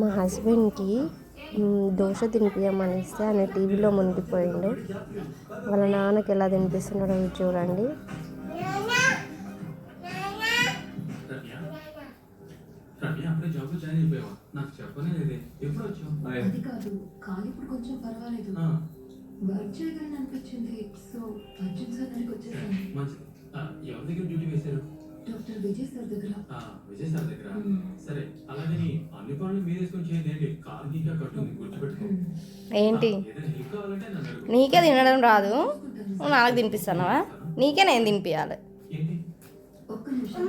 మా హస్బెండ్కి దోశ తినిపించమని ఇస్తే ఆయన టీవీలో మునిగిపోయిండు. వాళ్ళ నాన్నకి ఎలా తినిపిస్తున్నాడో మీరు చూడండి. ఎవరి దగ్గర డ్యూటీ వేశారు? డాక్టర్ విజయ్ సార్ దగ్గర. ఆ, విజయ్ సార్ దగ్గర. సరే అలాగే నీ అన్ని పనులు మీరు వేసుకొని చేయండి కాలు గీకా కట్టుంది గుర్తుపెట్టుకో. ఏంటి? ఆ, ఏదైనా హెల్ప్ కావాలంటే నన్ను అడుగు. నీకే తినడం రాదు. నువ్వు నాన్నకు తినిపిస్తున్నావా నీకే నేను తినిపించాలి ఏంటి? ఒక్క నిమిషం.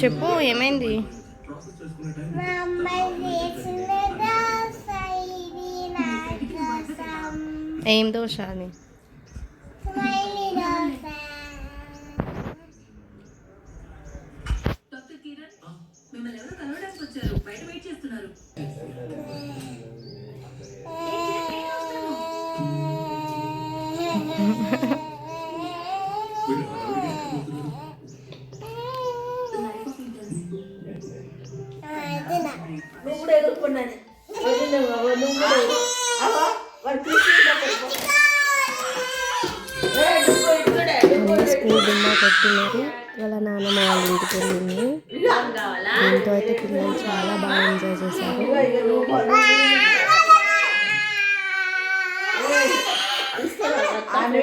చెప్పు ఏమైంది? ఏం అది? స్కూల్ డుమ్మా కొట్టినారు వాళ్ళ నాన్నమ్మ వాళ్ళ ఇంటికి వెళ్ళింది దీంతో అయితే పిల్లలు చాలా బాగా ఎంజాయ్ చేశారు find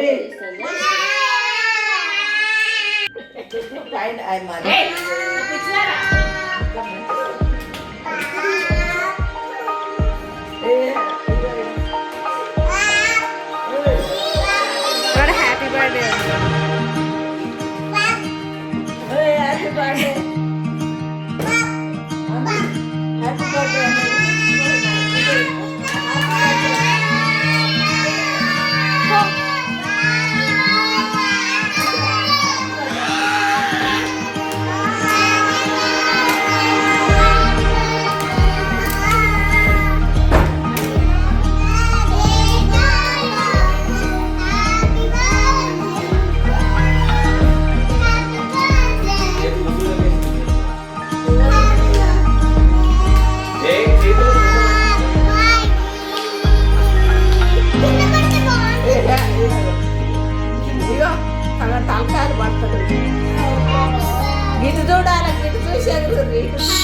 What a happy. Hey, happy birthday. Shh.